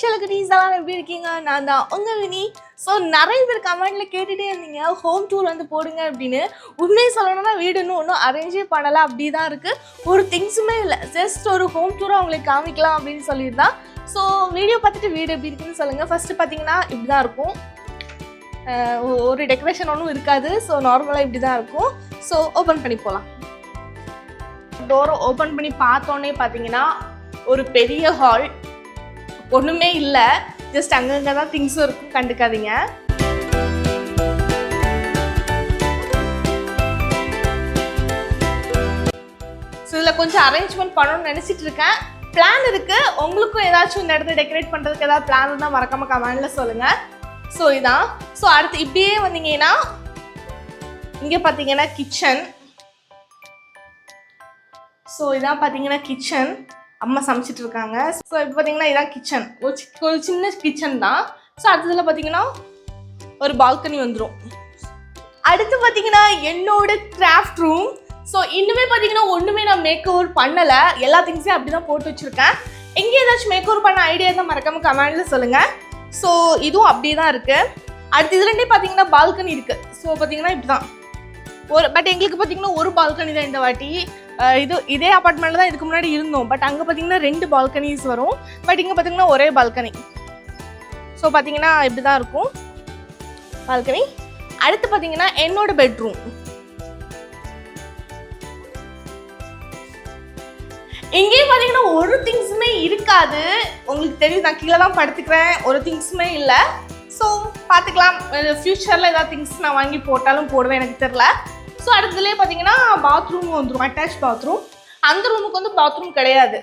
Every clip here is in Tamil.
செலகுட்டீஸ் எல்லாம் எப்படி இருக்கீங்க? நான் தான் உங்க வினி ஸோ நிறைய பேர் கமெண்டில் கேட்டுகிட்டே இருந்தீங்க. ஹோம் டூர் வந்து போடுங்க அப்படின்னு. உண்மையை சொல்லணும்னா வீடு இன்னும் ஒன்றும் அரேஞ்சே பண்ணலை. அப்படி தான் இருக்குது ஒரு திங்ஸுமே இல்லை. ஜஸ்ட் ஒரு ஹோம் டூரை அவங்களுக்கு காமிக்கலாம் அப்படின்னு சொல்லியிருந்தான் ஸோ வீடியோ பார்த்துட்டு வீடு எப்படி இருக்குன்னு சொல்லுங்கள் ஃபஸ்ட்டு பார்த்தீங்கன்னா இப்படி தான் இருக்கும் ஒரு டெக்கரேஷன் ஒன்றும் இருக்காது. ஸோ நார்மலாக இப்படி தான் இருக்கும். ஸோ ஓப்பன் பண்ணி போகலாம் டோரை ஓப்பன் பண்ணி பார்த்தோன்னே பார்த்தீங்கன்னா ஒரு பெரிய ஹால் ஒன்றுமே இல்லை. ஜஸ்ட் அங்கங்கே தான் திங்ஸும் இருக்கும் கண்டுக்காதீங்க. ஸோ இதில் கொஞ்சம் அரேஞ்ச்மெண்ட் பண்ணணும்னு நினச்சிட்டு இருக்கேன். பிளான் இருக்குது உங்களுக்கும் ஏதாச்சும் இந்த இடத்த டெக்கரேட் பண்ணுறதுக்கு ஏதாவது பிளான் இருந்தால் மறக்காம கமெண்டில் சொல்லுங்கள் ஸோ இதான். ஸோ அடுத்து இப்படியே வந்தீங்கன்னா இங்கே பார்த்தீங்கன்னா கிச்சன் ஸோ இதான் பார்த்தீங்கன்னா கிச்சன் அம்மா சமைச்சிட்டு இருக்காங்க. ஸோ இப்போ பார்த்தீங்கன்னா இதான் கிச்சன் ஒரு சி- ஒரு சின்ன கிச்சன் தான். ஸோ அடுத்ததில் பார்த்தீங்கன்னா ஒரு பால்கனி வந்துடும் அடுத்து பார்த்தீங்கன்னா என்னோட கிராஃப்ட் ரூம் ஸோ இன்னுமே பார்த்தீங்கன்னா ஒன்றுமே நான் மேக் ஓவர் பண்ணலை. எல்லா திங்ஸையும் அப்படி தான் போட்டு வச்சுருக்கேன். எங்கே ஏதாச்சும் மேக் ஓவர் பண்ண ஐடியா தான் மறக்காம கமெண்டில் சொல்லுங்கள் ஸோ இதுவும் அப்படியே தான் இருக்குது அடுத்து இதுலேருந்தே பார்த்தீங்கன்னா பால்கனி இருக்குது ஸோ பார்த்தீங்கன்னா இப்படி தான் ஒரு பட் எங்களுக்கு பார்த்தீங்கன்னா ஒரு பால்கனி தான் இந்த வாட்டி. இது இதே அப்பார்ட்மெண்ட்டில் தான் இதுக்கு முன்னாடி இருந்தோம். பட் அங்கே பார்த்தீங்கன்னா ரெண்டு பால்கனிஸ் வரும். பட் இங்கே பார்த்தீங்கன்னா ஒரே பால்கனி ஸோ பார்த்தீங்கன்னா இப்படி தான் இருக்கும். பால்கனி அடுத்து பார்த்தீங்கன்னா என்னோட பெட்ரூம் எங்கேயும் பார்த்தீங்கன்னா ஒரு திங்ஸுமே இருக்காது. உங்களுக்கு தெரியும் நான் கீழே தான் படுத்துக்கிறேன். ஒரு திங்ஸுமே இல்லை. ஸோ பார்த்துக்கலாம். ஃப்யூச்சரில் ஏதாவது திங்ஸ் நான் வாங்கி போட்டாலும் போடுவேன் எனக்கு தெரில ஸோ அடுத்ததுலேயே பார்த்தீங்கன்னா பாத்ரூம் வந்துடும் அட்டாச் பாத்ரூம் அந்த ரூமுக்கு வந்து பாத்ரூம் கிடையாது.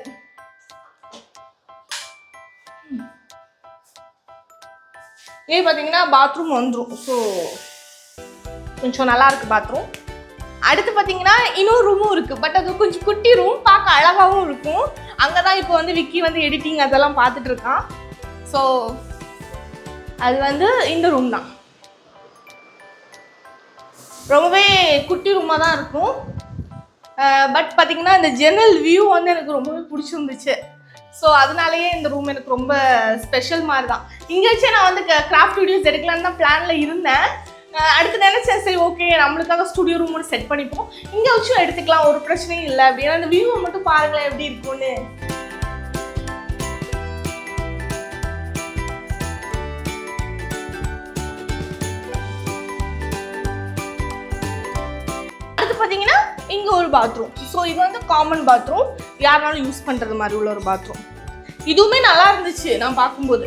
இதே பார்த்தீங்கன்னா பாத்ரூம் வந்துடும் ஸோ கொஞ்சம் நல்லா இருக்கு பாத்ரூம் அடுத்து பார்த்தீங்கன்னா இன்னொரு ரூமும் இருக்குது பட் அது கொஞ்சம் குட்டி ரூம் பார்க்க அழகாகவும் இருக்கும். அங்கே தான் இப்போ வந்து விக்கி வந்து எடிட்டிங் அதெல்லாம் பார்த்துட்டு இருக்கான். ஸோ அது வந்து இந்த ரூம் தான். ரொம்பவே குட்டி ரூமாக தான் இருக்கும். பட் பார்த்திங்கன்னா இந்த ஜன்னல் வியூ வந்து எனக்கு ரொம்பவே பிடிச்சிருந்துச்சு. ஸோ அதனாலேயே இந்த ரூம் எனக்கு ரொம்ப ஸ்பெஷல் மாதிரி தான். இங்கே வச்சே நான் வந்து கிராஃப்ட் வீடியோஸ் எடுக்கலான்னு தான் பிளானில் இருந்தேன். அடுத்து நினச்சேன் சரி ஓகே நம்மளுக்காக ஸ்டுடியோ ரூம் ஒன்று செட் பண்ணிப்போம். இங்கே வச்சும் எடுத்துக்கலாம் ஒரு பிரச்சனையும் இல்லை. அப்படின்னா அந்த வியூவை மட்டும் பாருங்களேன் எப்படி இருக்கும்னு. ஒரு பாத்ரூம் ஸோ இது வந்து காமன் பாத்ரூம் யாருனாலும் யூஸ் பண்ணுறது மாதிரி உள்ள ஒரு பாத்ரூம் இதுவுமே நல்லா இருந்துச்சு நான் பார்க்கும்போது.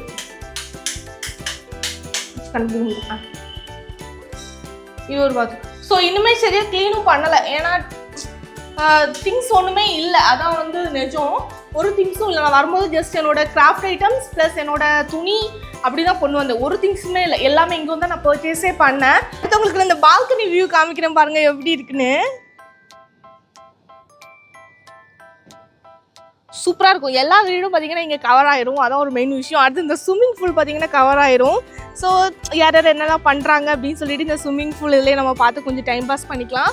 இது ஒரு பாத்ரூம் ஸோ இன்னுமே சரியாக க்ளீனும் பண்ணலை. ஏன்னா திங்ஸ் ஒன்றுமே இல்லை. அதான் வந்து நிஜம். ஒரு திங்ஸும் இல்லை. நான் வரும்போது ஜஸ்ட் என்னோட கிராஃப்ட் ஐட்டம்ஸ் ப்ளஸ் என்னோட துணி அப்படி தான் கொண்டு வந்தேன். ஒரு திங்ஸுமே இல்லை. எல்லாமே இங்கே வந்து நான் பர்ச்சேஸே பண்ணேன். அடுத்தவங்களுக்கு இந்த பால்கனி வியூ காமிக்கிறேன் பாருங்கள் எப்படி இருக்குன்னு. சூப்பராக இருக்கும். எல்லா வீடும் பார்த்தீங்கன்னா இங்கே கவர் ஆயிரும். அதான் ஒரு மெயின் விஷயம். அடுத்து இந்த ஸ்விம்மிங் பூல் பார்த்தீங்கன்னா கவர் ஆயிரும். ஸோ யார் யார் என்னெல்லாம் பண்ணுறாங்க அப்படின்னு சொல்லிட்டு இந்த ஸ்விம்மிங் பூல் இதுலேயே நம்ம பார்த்து கொஞ்சம் டைம் பாஸ் பண்ணிக்கலாம்.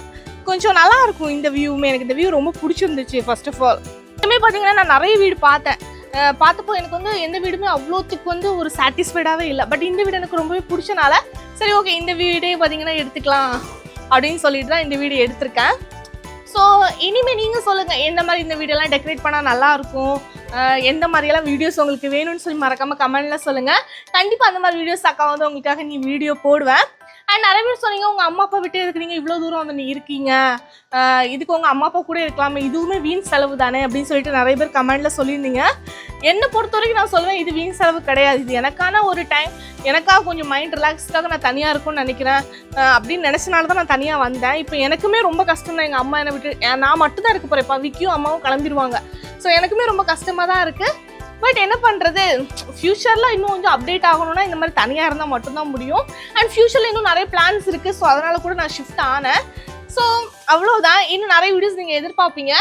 கொஞ்சம் நல்லா இருக்கும் இந்த வியூவுமே எனக்கு இந்த வியூ ரொம்ப பிடிச்சிருந்துச்சு ஃபர்ஸ்ட் ஆஃப் ஆல் இதுமே பார்த்தீங்கன்னா நான் நிறைய வீடு பார்த்தேன். பார்த்தப்போ எனக்கு வந்து எந்த வீடுமே அவ்வளோத்துக்கு வந்து ஒரு சாட்டிஸ்ஃபைடாகவே இல்லை. பட் இந்த வீடு எனக்கு ரொம்பவே பிடிச்சனால சரி ஓகே இந்த வீடே பார்த்தீங்கன்னா எடுத்துக்கலாம் அப்படின்னு சொல்லிட்டு தான் இந்த வீடு எடுத்திருக்கேன். ஸோ இனிமேல் நீங்கள் சொல்லுங்கள் எந்த மாதிரி இந்த வீடியோலாம் டெக்கரேட் பண்ணால் நல்லாயிருக்கும்? எந்த மாதிரியெல்லாம் வீடியோஸ் உங்களுக்கு வேணும்னு சொல்லி மறக்காமல் கமெண்ட்டில் சொல்லுங்கள் கண்டிப்பாக அந்த மாதிரி வீடியோஸ் அக்கா வந்து உங்களுக்காக நீ வீடியோ போடுவேன். அண்ட் நிறைய பேர் சொன்னீங்க உங்கள் அம்மா அப்பா விட்டு எதுக்கு நீங்கள் இவ்வளோ தூரம் வந்து நீ இருக்கீங்க? இதுக்கு உங்கள் அம்மா அப்பா கூட இருக்கலாமே. இதுவுமே வீண் செலவு தானே? அப்படின்னு சொல்லிட்டு நிறைய பேர் கமெண்ட்டில் சொல்லியிருந்தீங்க. என்னை பொறுத்த வரைக்கும் நான் சொல்லுவேன் இது வீண் செலவு கிடையாது. இது எனக்கான ஒரு டைம் எனக்காக கொஞ்சம் மைண்ட் ரிலாக்ஸ்க்காக நான் தனியாக இருக்கும்னு நினைக்கிறேன். அப்படின்னு நினச்சனால தான் நான் தனியாக வந்தேன். இப்போ எனக்குமே ரொம்ப கஷ்டம் தான். எங்கள் அம்மா என்னை விட்டு நான் மட்டும்தான் இருக்க போகிறேன் இப்போ விக்கியும் அம்மாவும் கிளம்பிடுவாங்க. ஸோ எனக்குமே ரொம்ப கஷ்டமாக தான் இருக்குது பட் என்ன பண்ணுறது ஃப்யூச்சரில் இன்னும் கொஞ்சம் அப்டேட் ஆகணும்னா இந்த மாதிரி தனியாக இருந்தால் மட்டும்தான் முடியும். அண்ட் ஃப்யூச்சரில் இன்னும் நிறைய பிளான்ஸ் இருக்குது ஸோ அதனால் கூட நான் ஷிஃப்ட் ஆனேன். ஸோ அவ்வளோதான் இன்னும் நிறைய வீடியோஸ் நீங்கள் எதிர்பார்ப்பீங்க.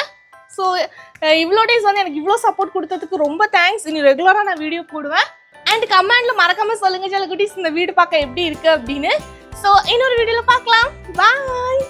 ஸோ இவ்வளோ டேஸ் வந்து எனக்கு இவ்வளோ சப்போர்ட் கொடுத்ததுக்கு ரொம்ப தேங்க்ஸ் இனி ரெகுலராக நான் வீடியோ போடுவேன். அண்ட் கமெண்ட்டில் மறக்காமல் சொல்லுங்கள் சில இந்த வீடு பார்க்க எப்படி இருக்குது அப்படின்னு. ஸோ இன்னொரு வீடியோவில் பார்க்கலாம். பாய்